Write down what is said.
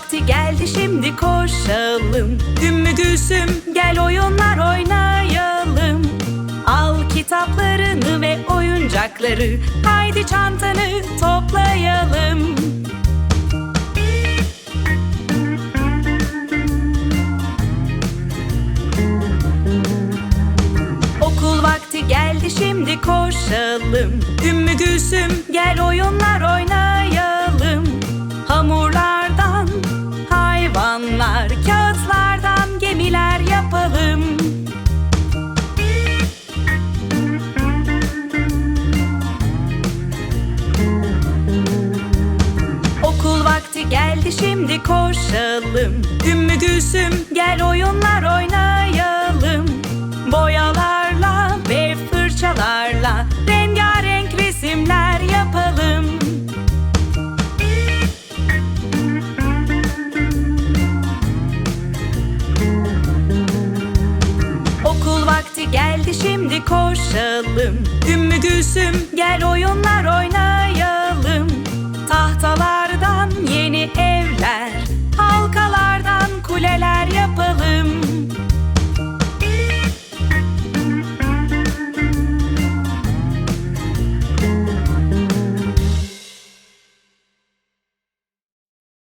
vakti geldi şimdi koşalım. Ümmü Gülsüm gel oyunlar oynayalım. Al kitaplarını ve oyuncakları. Haydi çantanı toplayalım. Okul vakti geldi şimdi koşalım. Ümmü Gülsüm gel oyunlar oynayalım geldi şimdi koşalım. Ümmü Gülsüm gel oyunlar oynayalım. Boyalarla ve fırçalarla Rengarenk resimler yapalım. Okul vakti geldi şimdi koşalım. Ümmü Gülsüm gel oyunlar